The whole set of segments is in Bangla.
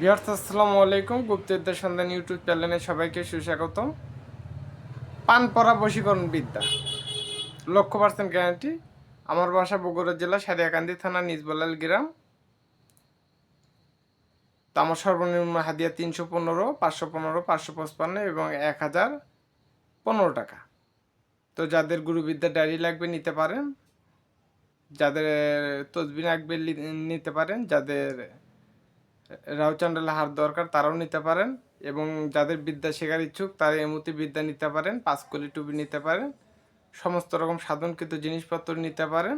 বিহার্স আসসালামু আলাইকুম। গুপ্তবিদ্যা সন্ধান ইউটিউব চ্যানেলে সবাইকে সুস্বাগতম। পান পরা বশীকরণ বিদ্যা। লক্ষ পার্সেন্ট গ্যারান্টি। আমার বাসা বগুড়া জেলা, সারিয়াকান্দি থানা নিজবলাল গ্রাম। তো সর্বনিম্ন হাদিয়া তিনশো পনেরো, পাঁচশো পনেরো, পাঁচশো পঁচপান্ন এবং এক হাজার পনেরো টাকা। তো যাদের গুরুবিদ্যা ডায়েরি লাগবে নিতে পারেন। যাদের তসবি লাগবে নিতে পারেন। যাদের রাউচান্ডাল হার দরকার, তারাও নিতে পারেন এবং যাদের বিদ্যা শেখার ইচ্ছুক, তারা এমতি বিদ্যা নিতে পারেন, পাঁচকলি টুপি নিতে পারেন, সমস্ত রকম সাধনকৃত জিনিসপত্র নিতে পারেন।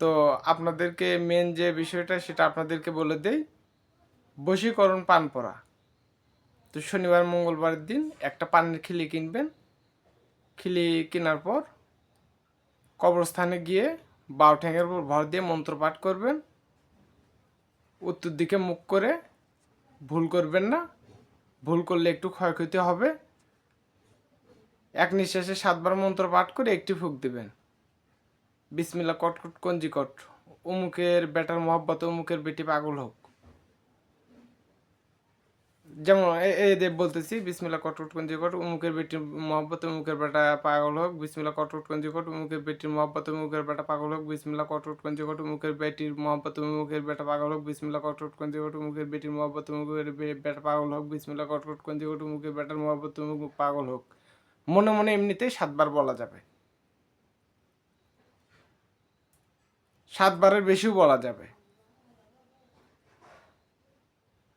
তো আপনাদেরকে মেন যে বিষয়টা, সেটা আপনাদেরকে বলে দেই, বশীকরণ পান পরা। তো শনিবার, মঙ্গলবারের দিন একটা পানের খিলি কিনবেন। খিলি কেনার পর কবরস্থানে গিয়ে বাউ ঠ্যাঙের উপর ভর দিয়ে মন্ত্র পাঠ করবেন। উত্তর দিকে মুখ করে ভুল করবেন না। ভুল করলে একটু ক্ষয়ক্ষতি হবে। এক নিঃশ্বাসে সাতবার মন্ত্র পাঠ করে একটি ফুক দেবেন। বিসমিল্লা কটকট কঞ্জি কট অমুকের বেটার মহব্বত অমুকের বেটি পাগল হোক। যেমন এ- এই দেব বলতেছি বিসমিল্লা কটকট কঞ্জি কট উমুকের বেটির মহব্বত, উমুকের বেটা পাগল হোক বিসমিল্লা কটকট কঞ্জি কট উমুকের বেটির মহব্বত, উমুকের বেটা পাগল হোক বিসমিল্লা কটকট কঞ্জি কট উমুকের বেটির মহব্বত, উমুকের বেটা পাগল হোক বিসমিল্লা কটকট কঞ্জি কট উমুকের বেটির মহব্বত, উমুকের বেটা পাগল হোক বিসমিল্লা কটকট কঞ্জি কট উমুকের বেটার মহব্বত, উমুক পাগল হোক। মনে মনে এমনিতেই সাতবার বলা যাবে। সাতবারের বেশিও বলা যাবে।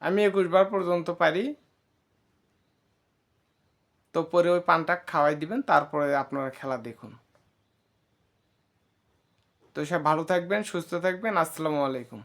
আমি একুশ বার পর্যন্ত পারি। তো পরে ওই পানটা খাওয়াই দিবেন, তারপরে আপনারা খেলা দেখুন। তো সব ভালো থাকবেন, সুস্থ থাকবেন, আসসালামু আলাইকুম।